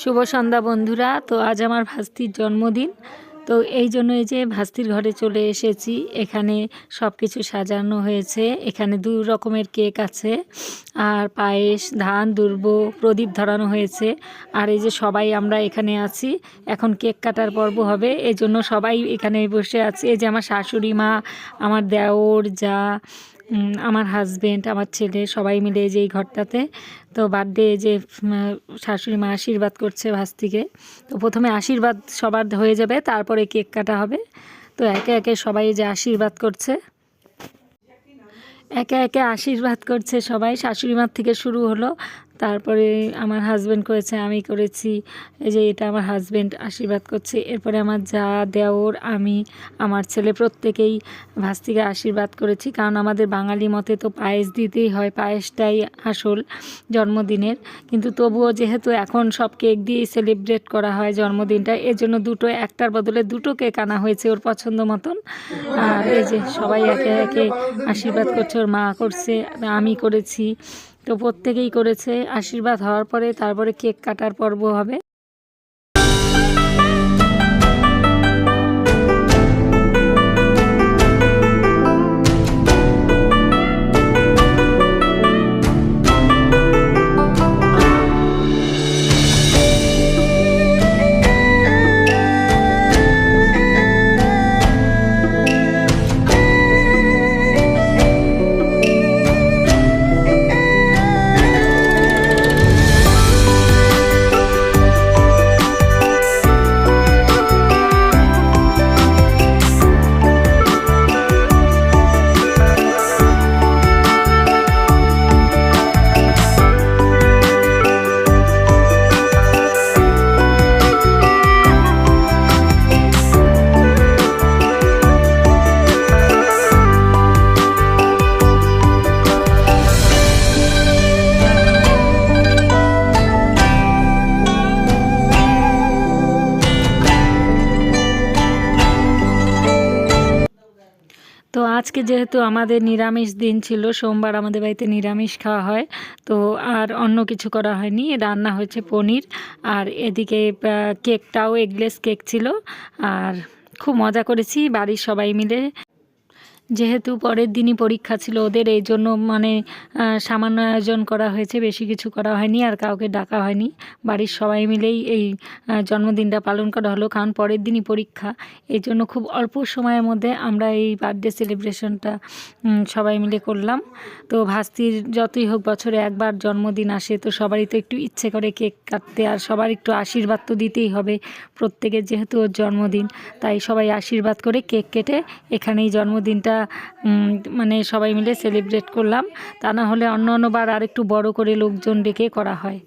শুভ সন্ধ্যা বন্ধুরা। তো আজ আমার ভাস্তির জন্মদিন। তো এই জন্য এই যে ভাস্তির ঘরে চলে এসেছি, এখানে সব কিছু সাজানো হয়েছে। এখানে দু রকমের কেক আছে, আর পায়েস, ধান, দুর্ব, প্রদীপ ধরানো হয়েছে। আর এই যে সবাই আমরা এখানে আছি, এখন কেক কাটার পর্ব হবে। এই জন্য সবাই এখানে বসে আছে। এই যে আমার শাশুড়ি মা, আমার দেওর, যা আমার হাজবেন্ড আমার ছেলে সবাই মিলে যে এই ঘরটাতে, তো বার্থডে যে শাশুড়ি মা আশীর্বাদ করছে ভাস্তিকে, তো প্রথমে আশীর্বাদ সবার হয়ে যাবে, তারপরে কেক কাটা হবে, তো একে একে সবাই যে আশীর্বাদ করছে, একে একে আশীর্বাদ করছে সবাই, শাশুড়ি মার থেকে শুরু হলো তারপরে আমার হাজব্যান্ড করেছে, আমি করেছি। এই যে এটা আমার হাজব্যান্ড আশীর্বাদ করছে। এরপরে আমার যা দেওর আমি আমার ছেলে প্রত্যেকেই ভাস্তিকে আশীর্বাদ করেছি। কারণ আমাদের বাঙালি মতে তো পায়েস দিতেই হয়, পায়েসটাই আসল জন্মদিনের। কিন্তু তবুও যেহেতু এখন সব কেক দিয়েই সেলিব্রেট করা হয় জন্মদিনটা এর জন্য দুটো একটার বদলে দুটো কেক আনা হয়েছে ওর পছন্দ মতন। আর এই যে সবাই একে একে আশীর্বাদ করছে, ওর মা করছে, আমি করেছি। তো প্রত্যেকেই করেছে। আশীর্বাদ হওয়ার পরে তারপরে কেক কাটার পর্ব হবে। তো আজকে যেহেতু আমাদের নিরামিষ দিন ছিল, সোমবার আমাদের বাড়িতে নিরামিষ খাওয়া হয়। তো আর অন্য কিছু করা হয়নি। রান্না হয়েছে পনির আর এদিকে কেকটাও এগলেস কেক ছিল। আর খুব মজা করেছি, বাড়ির সবাই মিলে। যেহেতু পরের দিনই পরীক্ষা ছিল ওদের, এই জন্য মানে সামান্য আয়োজন করা হয়েছে, বেশি কিছু করা হয়নি আর কাউকে ডাকা হয়নি। বাড়ির সবাই মিলেই এই জন্মদিনটা পালন করা হলো, কারণ পরের দিনই পরীক্ষা। এই জন্য খুব অল্প সময়ের মধ্যে আমরা এই বার্থডে সেলিব্রেশনটা সবাই মিলে করলাম। তো ভাস্তির যতই হোক বছরে একবার জন্মদিন আসে, তো সবারই তো একটু ইচ্ছে করে কেক কাটতে, আর সবার একটু আশীর্বাদ তো দিতেই হবে। প্রত্যেকের যেহেতু ওর জন্মদিন, তাই সবাই আশীর্বাদ করে কেক কেটে এখানেই জন্মদিনটা মানে সবাই মিলে সেলিব্রেট করলাম। তা না হলে অন্য অন্যবার আর একটু বড় করে লোকজন ডেকে করা হয়।